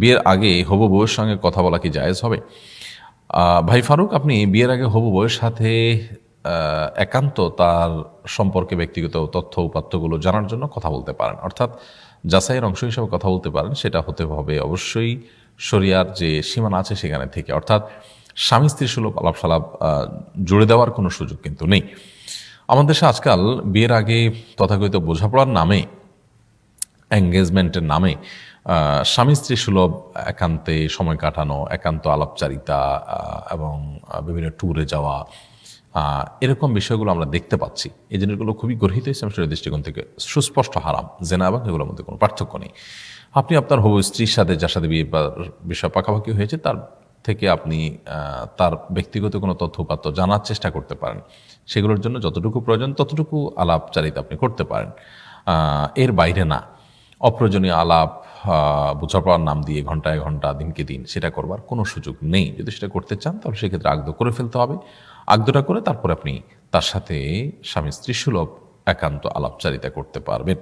বিয়ের আগে হবু বউয়ের সঙ্গে কথা বলা কি জায়েজ হবে? ভাই ফারুক, আপনি বিয়ের আগে হবু বউয়ের সাথে একান্ত তার সম্পর্কে ব্যক্তিগত তথ্য, উপাত্তগুলো জানার জন্য কথা বলতে পারেন। অর্থাৎ যাচাইয়ের অংশ হিসেবে কথা বলতে পারেন, সেটা হতে হবে অবশ্যই শরিয়ার যে সীমানা আছে সেখানে থেকে। অর্থাৎ স্বামী স্ত্রী সুলভ আলাপ সালাপ জুড়ে দেওয়ার কোনো সুযোগ কিন্তু নেই। আমাদের দেশে আজকাল বিয়ের আগে তথাকথিত বোঝাপড়ার নামে এঙ্গেজমেন্টের নামে স্বামী স্ত্রী সুলভ, একান্তে সময় কাটানো, একান্ত আলাপচারিতা এবং বিভিন্ন ট্যুরে যাওয়া এরকম বিষয়গুলো আমরা দেখতে পাচ্ছি। এই জিনিসগুলো খুবই গর্হিত ইসলাম শরীর দৃষ্টিকোণ থেকে। সুস্পষ্ট হারাম, জেনা এবং এগুলোর মধ্যে কোনো পার্থক্য নেই। আপনি আপনার হবু স্ত্রীর সাথে, যার সাথে বিয়ে বিষয় পাকাপাকি হয়েছে, তার থেকে আপনি তার ব্যক্তিগত কোনো তথ্য উপাত্ত জানার চেষ্টা করতে পারেন। সেগুলোর জন্য যতটুকু প্রয়োজন, ততটুকু আলাপচারিতা আপনি করতে পারেন। এর বাইরে না। অপ্রয়োজনীয় আলাপ বোঝাপড়ার নাম দিয়ে ঘন্টায় ঘণ্টা, দিনকে দিন সেটা করবার কোনো সুযোগ নেই। যদি সেটা করতে চান, তাহলে সেক্ষেত্রে আগ্দ করে ফেলতে হবে। আগ্দটা করে তারপর আপনি তার সাথে স্বামী স্ত্রী সুলভ, একান্ত আলাপচারিতা করতে পারবেন।